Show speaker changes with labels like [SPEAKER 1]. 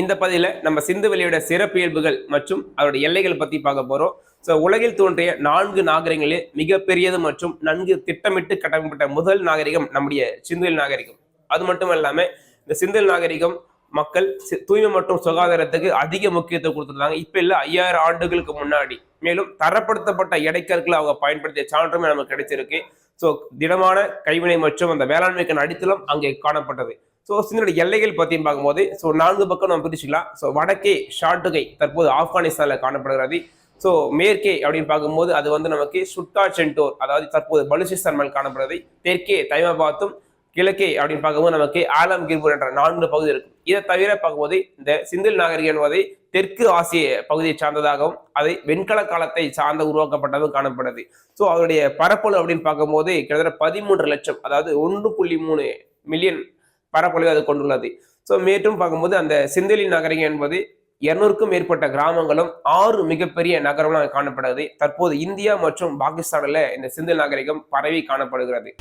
[SPEAKER 1] இந்த பதிவில் நம்ம சிந்துவெளியோட சிறப்பியல்புகள் மற்றும் அவருடைய எல்லைகள் பற்றி பார்க்க போகிறோம் ஸோ உலகில் தோன்றிய நான்கு நாகரிகங்களில் மிகப்பெரியது மற்றும் நன்கு திட்டமிட்டு கட்டமைக்கப்பட்ட முதல் நாகரிகம் நம்முடைய சிந்துவெளி நாகரிகம். அது மட்டும் இல்லாமல் இந்த சிந்துவெளி நாகரிகம் மக்கள் தூய்மை மற்றும் சுகாதாரத்துக்கு அதிக முக்கியத்துவம் கொடுத்துருந்தாங்க. இப்போ இல்லை ஐயாயிரம் ஆண்டுகளுக்கு முன்னாடி. மேலும் தரப்படுத்தப்பட்ட இடைக்கற்களை அவங்க பயன்படுத்திய சான்றுமே நமக்கு கிடைச்சிருக்கு. ஸோ திடமான கைவினை மற்றும் அந்த வேளாண்மைக்கான அடித்தளம் அங்கே காணப்பட்டது. ஸோ சிந்தனுடைய எல்லைகள் பற்றியும் பார்க்கும்போது ஸோ நான்கு பக்கம் நம்ம பிரிச்சுக்கலாம். ஸோ வடக்கே ஷாட்டுகை தற்போது ஆப்கானிஸ்தானில் காணப்படுகிறது. ஸோ மேற்கே அப்படின்னு பார்க்கும்போது அது வந்து நமக்கு சுட்டா சென்டோர் அதாவது தற்போது பலுச்சிஸ்தான் மேல் காணப்படுறது தெற்கே தைமாபாத்தும் கிழக்கே அப்படின்னு பார்க்கும்போது நமக்கு ஆலம்கீர்பூர் என்ற நான்கு பகுதி இருக்கும். இதை தவிர பார்க்கும்போது இந்த சிந்தில் நாகரிகம் என்பதை தெற்கு ஆசிய பகுதியை சார்ந்ததாகவும் அதை வெண்கல காலத்தை சார்ந்த உருவாக்கப்பட்டதும் காணப்படுது ஸோ அவருடைய பரப்பளவு அப்படின்னு பார்க்கும்போது கிட்டத்தட்ட பதிமூன்று லட்சம் அதாவது ஒன்று புள்ளி மூணு மில்லியன் பரப்பளவை அது கொண்டுள்ளது. ஸோ மேட்டும் பார்க்கும்போது அந்த சிந்தலி நகரிகம் என்பது இருநூறுக்கும் மேற்பட்ட கிராமங்களும் ஆறு மிகப்பெரிய நகரங்களும் காணப்படுகிறது. தற்போது இந்தியா மற்றும் பாகிஸ்தானில் இந்த சிந்தல் நாகரிகம் பரவி காணப்படுகிறது.